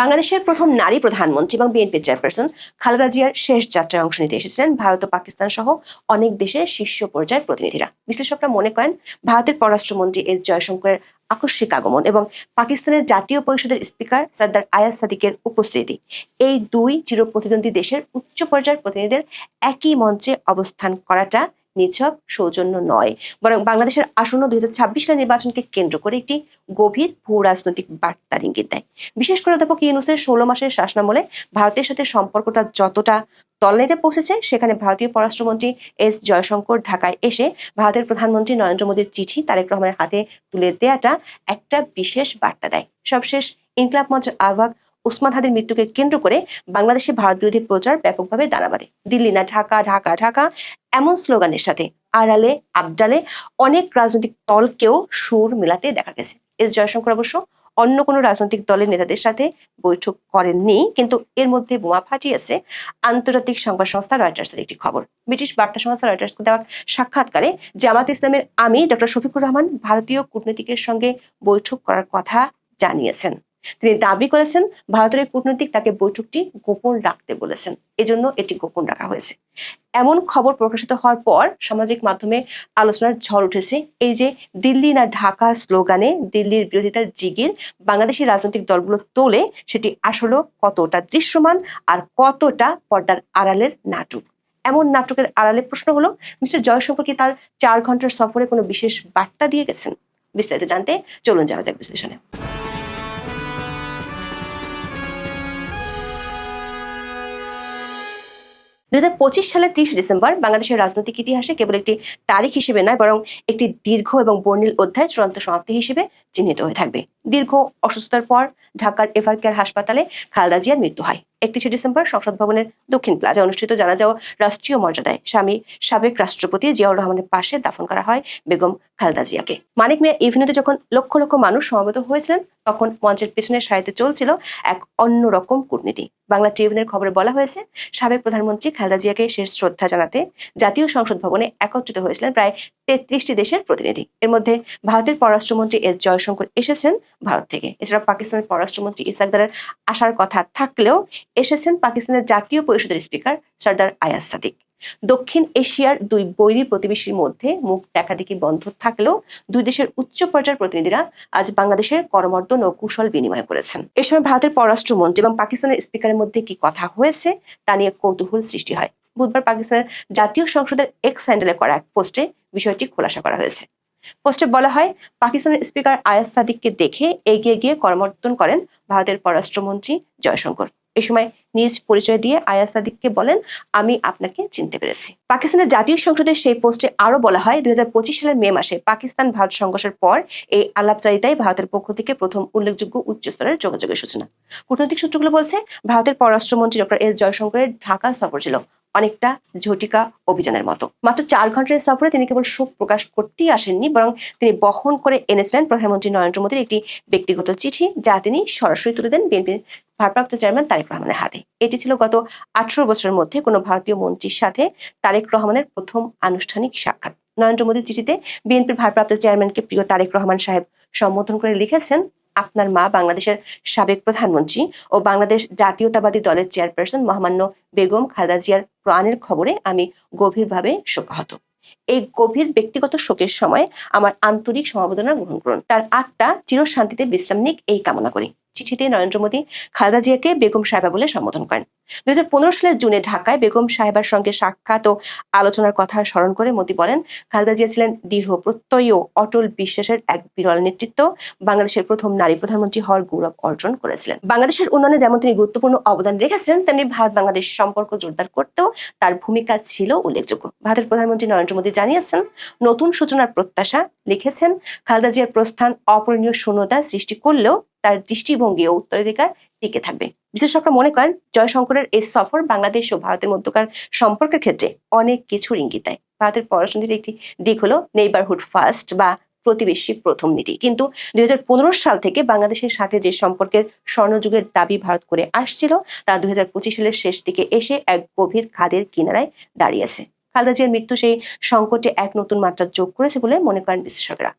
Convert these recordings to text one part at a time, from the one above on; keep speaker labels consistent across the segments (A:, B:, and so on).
A: বাংলাদেশের প্রথম নারী প্রধানমন্ত্রী এবং বিএনপি চেয়ারপারসন খালেদা জিয়ার শেষ যাত্রায় অংশ নিতে এসেছিলেন। ভারত ও পাকিস্তান সহ অনেক দেশের শীর্ষ পর্যায়ের প্রতিনিধিরা। বিশ্লেষকরা মনে করেন, ভারতের পররাষ্ট্রমন্ত্রী এস জয়শঙ্করের আকস্মিক আগমন এবং পাকিস্তানের জাতীয় পরিষদের স্পিকার সর্দার আয়াজ সাদিকের উপস্থিতি, এই দুই চিরপ্রতিদ্বন্দ্বী দেশের উচ্চ পর্যায়ের প্রতিনিধিদের একই মঞ্চে অবস্থান করাটা নিছক, সৌজন্য নয়। বরং বাংলাদেশের আসন্ন দুই সালের নির্বাচনকে কেন্দ্র করে একটি গভীর ভূ রাজনৈতিক বার্তার ইঙ্গিত দেয়। বিশেষ করে অধ্যাপক ইউনুসের ষোলো মাসের শাসনামলে ভারতের সাথে সম্পর্কটা যতটা তলনেতে পৌঁছেছে, সেখানে ভারতীয় পররাষ্ট্রমন্ত্রী এস জয়শঙ্কর ঢাকায় এসে ভারতের প্রধানমন্ত্রী নরেন্দ্র মোদীর চিঠি তারেক রহমানের হাতে তুলে দেওয়াটা একটা বিশেষ বার্তা দেয়। সবশেষ ইনকলাব মঞ্চের আহ্বায়ক উসমান হাদির মৃত্যুকে কেন্দ্র করে বাংলাদেশে ভারত বিরোধী প্রচার ব্যাপকভাবে দানা বাঁধে দিল্লি না, ঢাকা ঢাকা ঢাকা এমন স্লোগানের সাথে আড়ালে, আবডালে অনেক রাজনৈতিক দলকেও সুর মেলাতে দেখা গেছে। এস জয়শঙ্কর অবশ্য অন্য কোনো রাজনৈতিক দলের নেতাদের সাথে বৈঠক করেননি, কিন্তু এর মধ্যে বোমা ফাটিয়েছে আন্তর্জাতিক সংবাদ সংস্থা রয়টার্সের একটি খবর। ব্রিটিশ বার্তা সংস্থা রয়টার্সকে দেওয়া সাক্ষাৎকারে জামাত ইসলামের আমি ডক্টর শফিকুর রহমান ভারতীয় কূটনীতিকের সঙ্গে বৈঠক করার কথা জানিয়েছেন। তিনি দাবি করেছেন ভারতের কূটনৈতিক তাকে বৈঠকটি গোপন রাখতে বলেছেন। এজন্য এটি গোপন রাখা হয়েছে। এমন খবর প্রকাশিত হওয়ার পর সামাজিক মাধ্যমে আলোচনার ঝড় উঠেছে। এই যে দিল্লি না ঢাকা স্লোগানে দিল্লির বিরোধিতার জিগির বাংলাদেশি রাজনৈতিক দলগুলো তোলে, সেটি আসলে কতটা দৃশ্যমান আর কতটা পর্দার আড়ালের নাটক? এমন নাটকের আড়ালে প্রশ্ন হলো, মিস্টার জয়শঙ্কর কি তার চার ঘণ্টার সফরে কোনো বিশেষ বার্তা দিয়ে গেছেন? বিস্তারিত জানতে চলুন যাওয়া যাক বিশ্লেষণে। দুই হাজার পঁচিশ সালের ত্রিশ ডিসেম্বর বাংলাদেশের রাজনৈতিক ইতিহাসে কেবল একটি তারিখ হিসেবে নয়, বরং একটি দীর্ঘ এবং বর্ণিল অধ্যায় চূড়ান্ত সমাপ্তি হিসেবে চিহ্নিত হয়ে থাকবে। দীর্ঘ অসুস্থতার পর ঢাকার এভার কেয়ার হাসপাতালে খালেদা জিয়ার মৃত্যু হয়। একত্রিশে ডিসেম্বর সংসদ ভবনের দক্ষিণ প্লাজা অনুষ্ঠিত জানা যাওয়া রাষ্ট্রীয় মর্যাদায় স্বামী সাবেক রাষ্ট্রপতি জিয়াউর রহমানের পাশে দাফন করা হয় বেগম খালেদা জিয়াকে। মানিক মিয়া ইভিনিউতে যখন লক্ষ লক্ষ মানুষ সমবেত হয়েছিলেন, তখন মঞ্চের পেছনের সারিতে চলছিল এক অন্যরকম কূটনীতি। বাংলা ট্রিবিউনের খবরে বলা হয়েছে, সাবেক প্রধানমন্ত্রী খালেদা জিয়াকে শেষ শ্রদ্ধা জানাতে জাতীয় সংসদ ভবনে একত্রিত হয়েছিলেন প্রায় তেত্রিশটি দেশের প্রতিনিধি। এর মধ্যে ভারতের পররাষ্ট্রমন্ত্রী এস জয়শঙ্কর এসেছেন ভারত থেকে। এছাড়া পাকিস্তানের পররাষ্ট্রমন্ত্রী ইসাকদারের আসার কথা থাকলেও এসেছেন পাকিস্তানের জাতীয় পরিষদের স্পিকার সর্দার আয়াজ সাদিক। দক্ষিণ এশিয়ার দুই বৈরী প্রতিবেশীর মধ্যে মুখ দেখাদেখি বন্ধ থাকলেও দুই দেশের উচ্চ পর্যায়ের প্রতিনিধিরা আজ বাংলাদেশের করমর্দন ও কুশল বিনিময় করেছেন। এ সময় ভারতের পররাষ্ট্রমন্ত্রী এবং পাকিস্তানের স্পিকারের মধ্যে কি কথা হয়েছে তা নিয়ে কৌতূহল সৃষ্টি হয়। বুধবার পাকিস্তানের জাতীয় সংসদের এক্স হ্যান্ডেলে করা এক পোস্টে বিষয়টি খোলাসা করা হয়েছে। পোস্টে বলা হয়, পাকিস্তানের স্পিকার আয়াস সাদিককে দেখে এগিয়ে গিয়ে করমর্দন করেন ভারতের পররাষ্ট্রমন্ত্রী জয়শঙ্কর। এ সময় নিজ পরিচয় দিয়ে আয়াজ সাদিককে বলেন, আমি আপনাকে চিনতে পেরেছি। পাকিস্তানের জাতীয় সংসদের সেই পোস্টে আরও বলা হয়, দুই হাজার পঁচিশ সালের মে মাসে পাকিস্তান ভারত সংঘর্ষের পর এই আলাপচারিতায় ভারতের পক্ষ থেকে প্রথম উল্লেখযোগ্য উচ্চ স্তরের যোগাযোগের সূচনা। কূটনৈতিক সূত্রগুলো বলছে, ভারতের পররাষ্ট্রমন্ত্রী ডক্টর এস জয়শঙ্করের ঢাকা সফর ছিল অনেকটা ঝটিকা অভিযানের মতো। মাত্র চার ঘণ্টার সফরে তিনি কেবল শোক প্রকাশ করতেই আসেননি, বরং তিনি বহন করে এনেছিলেন প্রধানমন্ত্রী নরেন্দ্র মোদীর একটি ব্যক্তিগত চিঠি, যা তিনি সরাসরি তুলে দেন বিএনপির ভারপ্রাপ্ত চেয়ারম্যান তারেক রহমানের হাতে। এটি ছিল গত আঠারো বছরের মধ্যে কোনো ভারতীয় মন্ত্রীর সাথে তারেক রহমানের প্রথম আনুষ্ঠানিক সাক্ষাৎ। নরেন্দ্র মোদীর চিঠিতে বিএনপির ভারপ্রাপ্ত চেয়ারম্যানকে প্রিয় তারেক রহমান সাহেব সম্বোধন করে লিখেছেন, আপনার মা বাংলাদেশের সাবেক প্রধানমন্ত্রী ও বাংলাদেশ জাতীয়তাবাদী দলের চেয়ারপারসন মহামান্য বেগম খালেদা জিয়ার প্রাণের খবরে আমি গভীরভাবে শোকাহত। এই গভীর ব্যক্তিগত শোকের সময় আমার আন্তরিক সমবেদনা গ্রহণ করুন। তার আত্মা চিরশান্তিতে বিশ্রাম নিক, এই কামনা করি। চিঠিতে নরেন্দ্র মোদী খালেদা জিয়াকে বেগম সাহেবা বলে সম্বোধন করেন। দুই হাজার পনেরো সালের জুনে ঢাকায় বেগম সাহেবার সঙ্গে সাক্ষাৎ ও আলোচনার কথা স্মরণ করে মোদী বলেন, খালেদা জিয়া ছিলেন দৃঢ় প্রত্যয়ী ও অটল বিশ্বাসের এক বিরল নেতৃত্ব। বাংলাদেশের প্রথম নারী প্রধানমন্ত্রী হওয়ার গৌরব অর্জন করেছিলেন। বাংলাদেশের উন্নয়নে যেমন তিনি গুরুত্বপূর্ণ অবদান রেখেছেন তেমনি ভারত বাংলাদেশ সম্পর্ক জোরদার করতেও তার ভূমিকা ছিল উল্লেখযোগ্য। ভারতের প্রধানমন্ত্রী নরেন্দ্র মোদী জানিয়েছেন, নতুন সূচনার প্রত্যাশা লিখেছেন, খালেদা জিয়ার প্রস্থান অপূরণীয় শূন্যতা সৃষ্টি করলেও তার দৃষ্টিভঙ্গি ও উত্তরাধিকার টিকে থাকবে। বিশেষজ্ঞরা মনে করেন, জয়শঙ্করের এই সফর বাংলাদেশ ও ভারতের মধ্যকার সম্পর্কের ক্ষেত্রে অনেক কিছুর ইঙ্গিত দেয়। ভারতের পররাষ্ট্রনীতির একটি দিক হলো নেইবারহুড ফার্স্ট বা প্রতিবেশী প্রথম নীতি। কিন্তু দুই হাজার পনেরো সাল থেকে বাংলাদেশের সাথে যে সম্পর্কের স্বর্ণযুগের দাবি ভারত করে আসছিল, তা দুই হাজার পঁচিশ সালের শেষ দিকে এসে এক গভীর খাদের কিনারায় দাঁড়িয়েছে খালেদা জিয়ার মৃত্যু সেই সংকটে এক নতুন মাত্রা যোগ করেছে বলে মনে করেন বিশ্লেষকরা।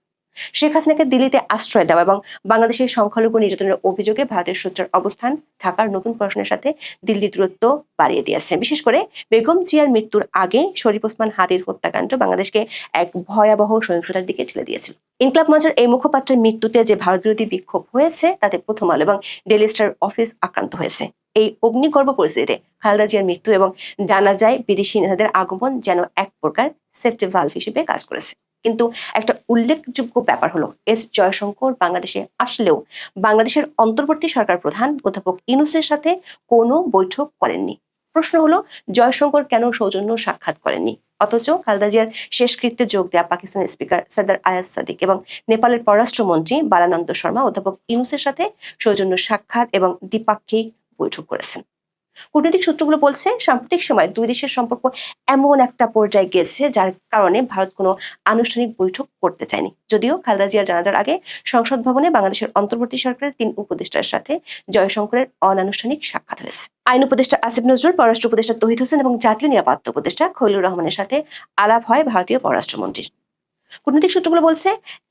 A: শেখ হাসিনাকে দিল্লিতে আশ্রয় দেওয়া এবং বাংলাদেশের সংখ্যালঘু নির্যাতনের অভিযোগে ভারতের সোচ্চার অবস্থান ঢাকার নতুন প্রশ্নের সাথে দিল্লি দূরত্ব বাড়িয়ে দিয়েছে। বিশেষ করে বেগম জিয়ার মৃত্যুর আগে শরীফ ওসমান হাদির হত্যাকাণ্ড বাংলাদেশকে এক ভয়াবহ সহিংসতার দিকে ঠেলে দিয়েছিল। ইনকলাব মঞ্চের এই মুখপাত্রের মৃত্যুতে যে ভারত বিরোধী বিক্ষোভ হয়েছে, তাতে প্রথম আলো এবং ডেলি স্টার অফিস আক্রান্ত হয়েছে। এই অগ্নিগর্ভ পরিস্থিতিতে খালেদা জিয়ার মৃত্যু এবং জানা যায় বিদেশি নেতাদের আগমন যেন এক প্রকার সেফটি ভালভ হিসেবে কাজ করেছে। কিন্তু একটা উল্লেখযোগ্য ব্যাপার হলো, এস জয়শঙ্কর বাংলাদেশে আসলেও বাংলাদেশের অন্তর্বর্তী সরকার প্রধান অধ্যাপক ইনুসের সাথে কোনো বৈঠক করেননি। প্রশ্ন হলো, জয়শঙ্কর কেন সৌজন্য সাক্ষাৎ করেননি? অথচ খালেদা জিয়ার শেষকৃত্যে যোগ দেওয়া পাকিস্তানের স্পিকার সর্দার আয়াজ সাদিক এবং নেপালের পররাষ্ট্রমন্ত্রী বালানন্দ শর্মা অধ্যাপক ইনুসের সাথে সৌজন্য সাক্ষাৎ এবং দ্বিপাক্ষিক বৈঠক করেছেন। কূটনৈতিক সূত্রগুলো বলছে, সাম্প্রতিক সময় দুই দেশের সম্পর্ক এমন একটা পর্যায়ে গেছে যার কারণে ভারত কোনো আনুষ্ঠানিক বৈঠক করতে চায়নি। যদিও খালেদা জিয়ার জানাজার আগে সংসদ ভবনে বাংলাদেশের অন্তর্বর্তী সরকারের তিন উপদেষ্টার সাথে জয়শঙ্করের অনানুষ্ঠানিক সাক্ষাৎ হয়েছে। আইন উপদেষ্টা আসিফ নজরুল, পররাষ্ট্র উপদেষ্টা তহিদ হোসেন এবং জাতীয় নিরাপত্তা উপদেষ্টা খৈলুর রহমানের সাথে আলাপ হয় ভারতীয় পররাষ্ট্রমন্ত্রীর। কূটনৈতিক সূত্রগুলো বলছে,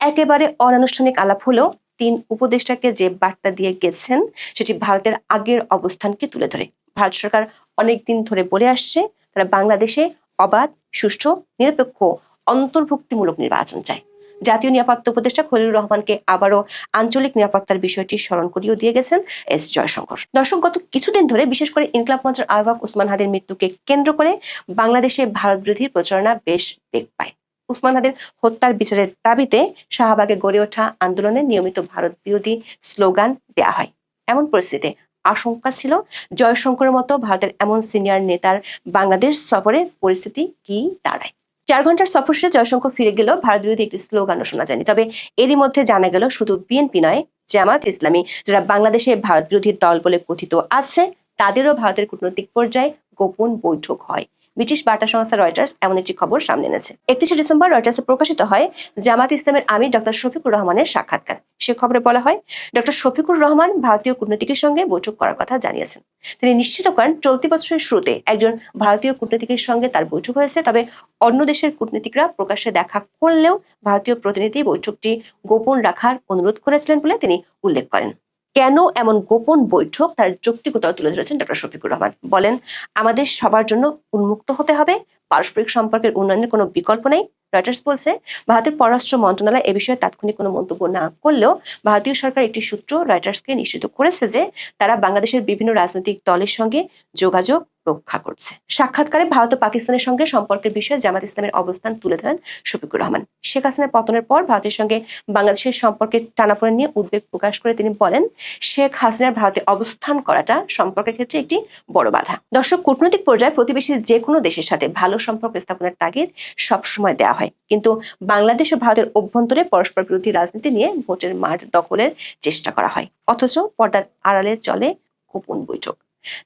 A: একেবারে অনানুষ্ঠানিক আলাপ হলেও তিন উপদেষ্টাকে যে বার্তা দিয়ে গেছেন, সেটি ভারতের আগের অবস্থানকে তুলে ধরে। ভারত সরকার অনেকদিন ধরে বলে আসছে, তারা বাংলাদেশে অবাধ, সুষ্ঠু, নিরপেক্ষ, অন্তর্ভুক্তিমূলক নির্বাচন চায়। জাতীয় নিরাপত্তা উপদেষ্টা খলিলুর রহমানকে আবারও আঞ্চলিক নিরাপত্তার বিষয়টি স্মরণ করিয়েও দিয়ে গেছেন এস জয়শঙ্কর। দর্শক, গত কিছুদিন ধরে বিশেষ করে ইনকলাব মঞ্চের আহ্বায়ক ওসমান হাদের মৃত্যুকে কেন্দ্র করে বাংলাদেশে ভারত বিরোধী প্রচারণা বেশ বেগ পায়। উসমান হাদির হত্যার বিচারের দাবিতে শাহবাগে গড়ে ওঠা আন্দোলনে নিয়মিত ভারত বিরোধী স্লোগান দেয়া হয়। এমন পরিস্থিতিতে আশঙ্কা ছিল, জয়শঙ্করের মতো ভারতের এমন সিনিয়র নেতার বাংলাদেশ সফরের পরিস্থিতি কি দাঁড়ায়? চার ঘণ্টার সফর শেষে জয়শঙ্কর ফিরে গেল ভারত বিরোধী একটি স্লোগানও শোনা যায়নি। তবে এরই মধ্যে জানা গেল, শুধু বিএনপি নয়, জামাত ইসলামী, যারা বাংলাদেশে ভারত বিরোধী দল বলে কথিত আছে, তাদেরও ভারতের কূটনৈতিক পর্যায়ে গোপন বৈঠক হয়। ব্রিটিশ বার্তা সংস্থা রয়টার্স এমন একটি খবর সামনে এনেছে। একত্রিশে ডিসেম্বর রয়টার্সে প্রকাশিত হয় জামাত ইসলামের আমি ডক্টর শফিকুর রহমানের সাক্ষাৎকার। সে খবরে বলা হয়, ডক্টর শফিকুর রহমান ভারতীয় কূটনীতিকের সঙ্গে বৈঠক করার কথা জানিয়েছেন। তিনি নিশ্চিত করেন, চলতি বছরের শুরুতে একজন ভারতীয় কূটনীতিকের সঙ্গে তার বৈঠক হয়েছে, তবে অন্য দেশের কূটনীতিকরা প্রকাশ্যে দেখা করলেও ভারতীয় প্রতিনিধি বৈঠকটি গোপন রাখার অনুরোধ করেছিলেন বলে তিনি উল্লেখ করেন। কেন এমন গোপন বৈঠক তার যৌক্তিকতা তুলে ধরেছেন ডক্টর শফিকুর রহমান? বলেন, আমাদের সবার জন্য উন্মুক্ত হতে হবে পারস্পরিক সম্পর্কের উন্নয়নের কোনো বিকল্প নেই রয়টার্স বলছে। ভারতের পররাষ্ট্র মন্ত্রণালয় এ বিষয়ে তাৎক্ষণিক কোনো মন্তব্য না করলেও ভারতীয় সরকার একটি সূত্র রয়টার্সকে নিশ্চিত করেছে যে তারা বাংলাদেশের বিভিন্ন রাজনৈতিক দলের সঙ্গে যোগাযোগ রক্ষা করছে। সাক্ষাৎকারে ভারত ও পাকিস্তানের সঙ্গে সম্পর্কের বিষয়ে জামাত ইসলামের অবস্থান তুলে ধরেন শফিকুর রহমান। শেখ হাসিনার পতনের পর ভারতের সঙ্গে বাংলাদেশের সম্পর্কের টানাপোড়েন নিয়ে উদ্বেগ প্রকাশ করে তিনি বলেন, শেখ হাসিনার ভারতে অবস্থান করাটা সম্পর্কের ক্ষেত্রে একটি বড় বাধা। দর্শক, কূটনৈতিক পর্যায়ে প্রতিবেশী যে কোনো দেশের সাথে ভালো সম্পর্ক স্থাপনের তাগিদ সবসময় দেওয়া হয়। কিন্তু বাংলাদেশ ও ভারতের অভ্যন্তরে পরস্পর বিরোধী রাজনীতি নিয়ে ভোটের মাঠ দখলের চেষ্টা করা হয়। অথচ পর্দার আড়ালে চলে গোপন বৈঠক।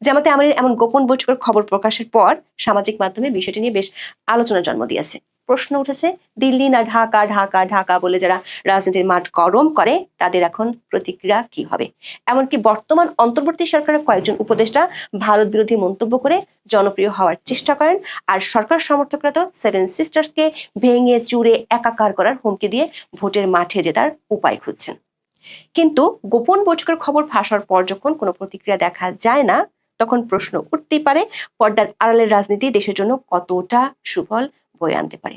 A: জামাতে আমাদের এমন গোপন বৈঠকের খবর প্রকাশের পর সামাজিক মাধ্যমে বিষয়টি নিয়ে বেশ আলোচনার জন্ম দিয়েছে। প্রশ্ন উঠেছে, দিল্লি না ঢাকা ঢাকা ঢাকা বলে যারা রাজনীতির মাঠ গরম করে, তাদের এখন প্রতিক্রিয়া কি হবে? এমনকি বর্তমান অন্তর্বর্তী সরকারের কয়েকজন উপদেষ্টা ভারত বিরোধী মন্তব্য করে জনপ্রিয় হওয়ার চেষ্টা করেন, আর সরকার সমর্থকরা তো সেভেন সিস্টার্সকে ভেঙে চুরে একাকার করার হুমকি দিয়ে ভোটের মাঠে জেতার উপায় খুঁজছেন। কিন্তু গোপন বৈঠকের খবর ফাঁসার পর যখন কোনো প্রতিক্রিয়া দেখা যায় না, তখন প্রশ্ন উঠতেই পারে, পর্দার আড়ালের রাজনীতি দেশের জন্য কতটা সুফল বয়ে আনতে পারে।